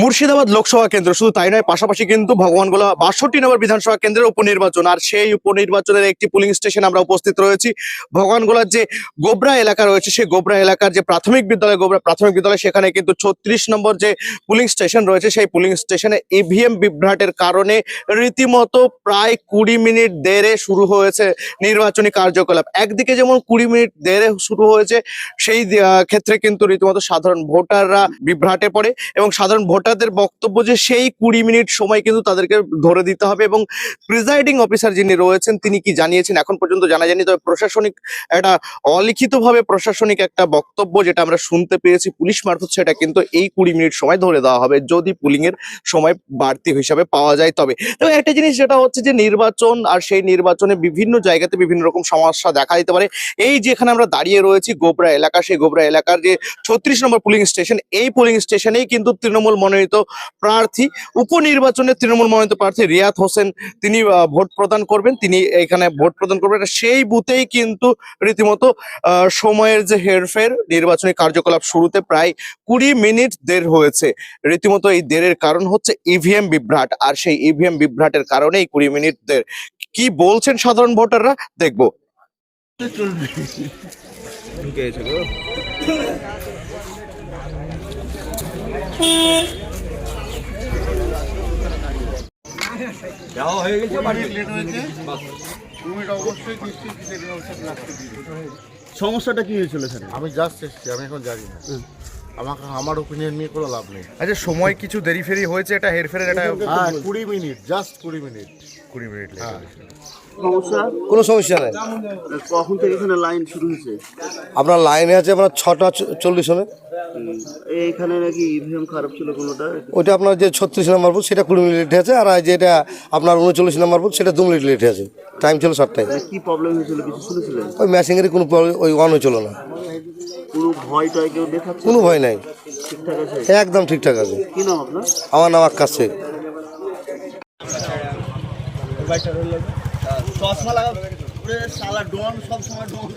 মুর্শিদাবাদ লোকসভা কেন্দ্র, শুধু তাই নয়, পাশাপাশি কিন্তু ভগবানগোলা বাষট্টি নম্বর বিধানসভা কেন্দ্রের উপনির্বাচন। আর সেই উপনির্বাচনের একটি পুলিং স্টেশন আমরা উপস্থিত রয়েছি। ভগবানগোলার যে গোবরা এলাকা রয়েছে, সেই গোবরা এলাকার যে প্রাথমিক বিদ্যালয়, গোবরা প্রাথমিক বিদ্যালয়, সেখানে কিন্তু ছত্রিশ নম্বর যে পুলিং স্টেশন রয়েছে, সেই পুলিং স্টেশনে ইভিএম বিভ্রাটের কারণে রীতিমতো প্রায় কুড়ি মিনিট দেরে শুরু হয়েছে নির্বাচনী কার্যকলাপ। একদিকে যেমন কুড়ি মিনিট দেরে শুরু হয়েছে, সেই ক্ষেত্রে কিন্তু রীতিমতো সাধারণ ভোটাররা বিভ্রাটে পড়ে এবং সাধারণ ভোটারদের বক্তব্য যে সেই কুড়ি মিনিট সময় কিন্তু তাদেরকে ধরে দিতে হবে এবং প্রিজাইডিং অফিসার যিনি রয়েছেন, তিনি কি জানিয়েছেন? এখন পর্যন্ত জানা যায়নি, তবে প্রশাসনিক একটা অলিখিতভাবে প্রশাসনিক একটা বক্তব্য যেটা আমরা শুনতে পেয়েছি, পুলিশ মারফত সেটা কিন্তু এই কুড়ি মিনিট সময় ধরে দেওয়া হবে যদি পুলিং এর সময় বাড়তি হিসাবে পাওয়া যায় তবে। তবে একটা জিনিস যেটা হচ্ছে যে নির্বাচন আর সেই নির্বাচনে বিভিন্ন জায়গাতে বিভিন্ন রকম সমস্যা দেখা দিতে পারে। এই যেখানে আমরা দাঁড়িয়ে রয়েছি, গোবরা এলাকা, সেই গোবরা এলাকার যে ছত্রিশ নম্বর পুলিং স্টেশন, এই পুলিং স্টেশনেই কিন্তু তৃণমূল মনোনীত প্রার্থী উপনির্বাচনে তৃণমূল মনোনীত প্রার্থী রিয়াদ হোসেন, তিনি ভোট প্রদান করবেন। তিনি এখানে ভোট প্রদান করবেন। সেই বুথেই কিন্তু রীতিমতো সময়ের যে হেরফের, নির্বাচনী কার্যকলাপ শুরুতে প্রায় কুড়ি মিনিট দের হয়েছে। রীতিমতো এই দেরের কারণ হচ্ছে ইভিএম বিভ্রাট। আর সেই ইভিএম বিভ্রাটের কারণেই কুড়ি মিনিট দের কি বলছেন সাধারণ ভোটাররা? দেখব। সমস্যাটা কি হয়েছিল স্যার আমি জাস্ট এসেছি আমি এখন জানি না আমাকে আমার ওপিনিয়ন নিয়ে কোনো লাভ নেই। আচ্ছা সময় কিছু দেরি ফেরি হয়েছে এটা হেরফেরের একটা হ্যাঁ কুড়ি মিনিট জাস্ট কুড়ি মিনিট। কুড়ি মিনিট হ্যাঁ। সমস্যা কোনো সমস্যা নেই। কখন থেকে এখানে লাইন শুরু হয়েছে? আপনার লাইনে আছে আপনার ছটা চল্লিশ হবে এইখানে নাকি ইভিএম খারাপ ছিল কোনোটা? ওইটা আপনার যে ছত্রিশ নম্বর বুথ সেটা কুড়ি মিনিট লেটে আছে আর যেটা আপনার উনচল্লিশ নম্বর বুথ সেটা দু মিনিট লেটে আছে টাইম ছিল সাতটায়। মানে কি প্রবলেম হয়েছিল কিছু শুনেছিলেন? ওই ম্যাচিংয়েরই কোনো ওই অন হয়েছিল না। কোনো ভয় টয় কেউ দেখাচ্ছে? কোনো ভয় নাই। ঠিকঠাক আছে? একদম ঠিকঠাক আছে। কি নাম আপনার? আমার নাম আকাশ শেখ। চশমা লাগা সালা ডন সব সময় ডন